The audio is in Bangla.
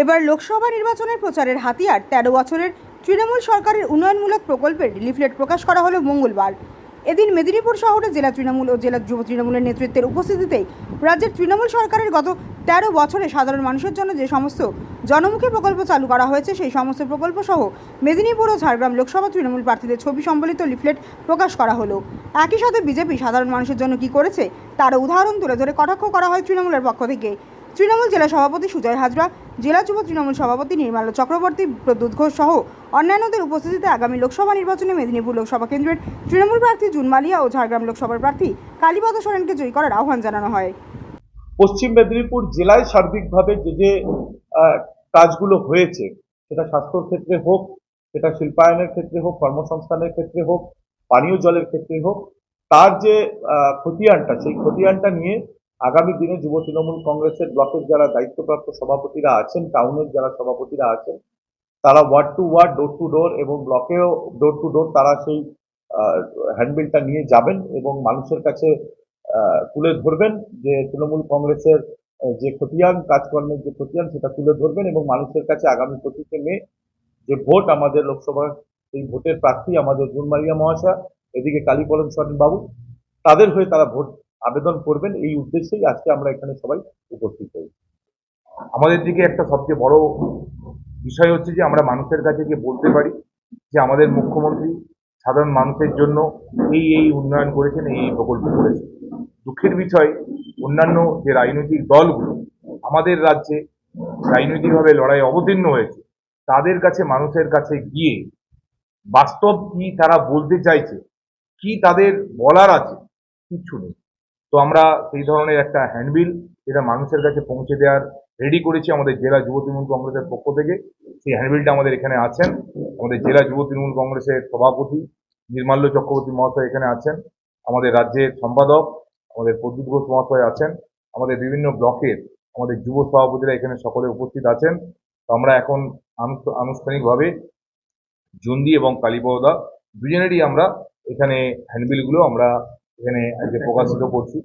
এবার লোকসভা নির্বাচনের প্রচারের হাতিয়ার তেরো বছরের তৃণমূল সরকারের উন্নয়নমূলক প্রকল্পের লিফলেট প্রকাশ করা হলো মঙ্গলবার। এদিন মেদিনীপুর শহরে জেলা তৃণমূল ও জেলা যুব তৃণমূলের নেতৃত্বের উপস্থিতিতে রাজ্যের তৃণমূল সরকারের গত তেরো বছরে সাধারণ মানুষের জন্য যে সমস্ত জনমুখী প্রকল্প চালু করা হয়েছে, সেই সমস্ত প্রকল্প সহ মেদিনীপুর ও ঝাড়গ্রাম লোকসভা তৃণমূল প্রার্থীদের ছবি সম্বলিত লিফলেট প্রকাশ করা হলো। একই সাথে বিজেপি সাধারণ মানুষের জন্য কি করেছে তার উদাহরণ তুলে ধরে কটাক্ষ করা হয় তৃণমূলের পক্ষ থেকে। তৃণমূল জেলা সভাপতি সুজয় হাজরা, জেলা যুব তৃণমূল সভাপতি নির্মলা চক্রবর্তী, প্রদ্যুৎ ঘোষ সহ অন্যান্যদের উপস্থিতিতে আগামী লোকসভা নির্বাচনে মেদিনীপুর লোকসভা কেন্দ্রের তৃণমূল প্রার্থী জুনমালিয়া ও ঝাড়গ্রাম লোকসভার প্রার্থী কালীপদ সোরেনকে জয়ী করার আহ্বান জানানো হয়। পশ্চিম মেদিনীপুর জেলায় সার্বিকভাবে যে যে কাজগুলো হয়েছে, সেটা স্বাস্থ্যর ক্ষেত্রে হোক, সেটা শিল্পায়নের ক্ষেত্রে হোক, কর্মসংস্থানের ক্ষেত্রে হোক, পানীয় জলের ক্ষেত্রে হোক, তার যে খতিয়ানটা, সেই খতিয়ানটা নিয়ে আগামী দিনে যুব তৃণমূল কংগ্রেসের ব্লকের যারা দায়িত্বপ্রাপ্ত সভাপতিরা আছেন, টাউনের যারা সভাপতিরা আছেন, তারা ward to ward door to door এবং ব্লকেও ডোর টু ডোর তারা সেই হ্যান্ডবিলটা নিয়ে যাবেন এবং মানুষের কাছে তুলে ধরবেন যে তৃণমূল কংগ্রেসের যে খতিয়ান, কাজকর্মের যে খতিয়ান সেটা তুলে ধরবেন এবং মানুষের কাছে আগামী পঁচিশে মে যে ভোট, আমাদের লোকসভা এই ভোটের প্রার্থী আমাদের জুনমারিয়া মহাশয়, এদিকে কালীপলন সরেন বাবু তাদের হয়ে তারা ভোট আবেদন করবেন, এই উদ্দেশ্যেই আজকে আমরা এখানে সবাই উপস্থিত হই। আমাদের দিকে একটা সবচেয়ে বড় বিষয় হচ্ছে যে আমরা মানুষের কাছে গিয়ে বলতে পারি যে আমাদের মুখ্যমন্ত্রী সাধারণ মানুষের জন্য এই এই উন্নয়ন করেছেন, এই এই প্রকল্প করেছেন। দুঃখের বিষয়, অন্যান্য যে রাজনৈতিক দলগুলো আমাদের রাজ্যে রাজনৈতিকভাবে লড়াই অবতীর্ণ হয়েছে, তাদের কাছে, মানুষের কাছে গিয়ে বাস্তব কি তারা বলতে চাইছে, কি তাদের বলার আছে, কিচ্ছু নেই। তো আমরা সেই ধরনের একটা হ্যান্ডবিল যেটা মানুষের কাছে পৌঁছে দেওয়ার রেডি করেছি আমাদের জেলা যুব তৃণমূল কংগ্রেসের পক্ষ থেকে। সেই হ্যান্ডবিলটা আমাদের এখানে আছেন। আমাদের জেলা যুব তৃণমূল কংগ্রেসের সভাপতি নির্মাল্য চক্রবর্তী মহাশয় এখানে আছেন। আমাদের রাজ্যের সম্পাদক আমাদের প্রদ্যুৎ ঘোষ মহাশয় আছেন। আমাদের বিভিন্ন ব্লকের আমাদের যুব সভাপতিরা এখানে সকলে উপস্থিত আছেন। তো আমরা এখন আনুষ্ঠা- আনুষ্ঠানিকভাবে জন্দি এবং কালীপদা দুজনেরই আমরা এখানে হ্যান্ডবিলগুলো আমরা এখানে আজকে প্রকাশিত করছি।